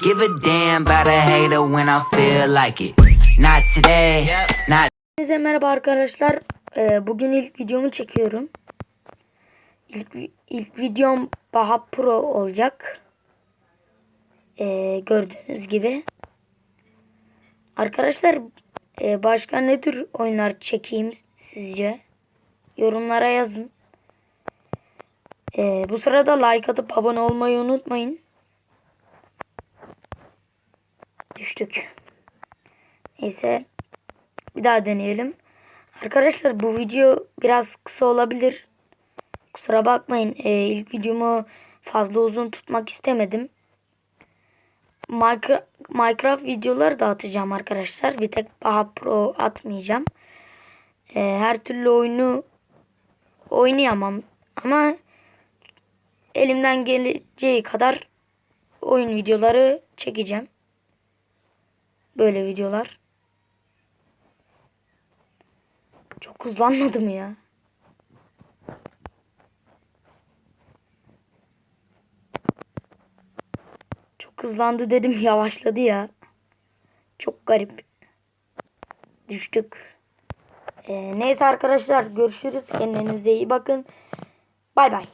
give a damn about a hater when I feel like it. Not today, not Hepinize merhaba arkadaşlar. Ee, bugün ilk videomu çekiyorum. İlk, ilk videom Baha Pro olacak. Ee, gördüğünüz gibi. Arkadaşlar e, başka ne tür oyunlar çekeyim sizce? Yorumlara yazın. Ee, bu sırada like atıp abone olmayı unutmayın. Düştük. Neyse. Bir daha deneyelim. Arkadaşlar bu video biraz kısa olabilir. Kusura bakmayın. Ee, ilk videomu fazla uzun tutmak istemedim. Minecraft, videoları da atacağım arkadaşlar. Bir tek Baha Pro atmayacağım. Ee, her türlü oyunu oynayamam. Ama elimden geleceği kadar oyun videoları çekeceğim. Böyle videolar. Çok hızlanmadı mı ya? Çok hızlandı dedim yavaşladı ya. Çok garip. Düştük. Ee, neyse arkadaşlar görüşürüz. Kendinize iyi bakın. Bay bay.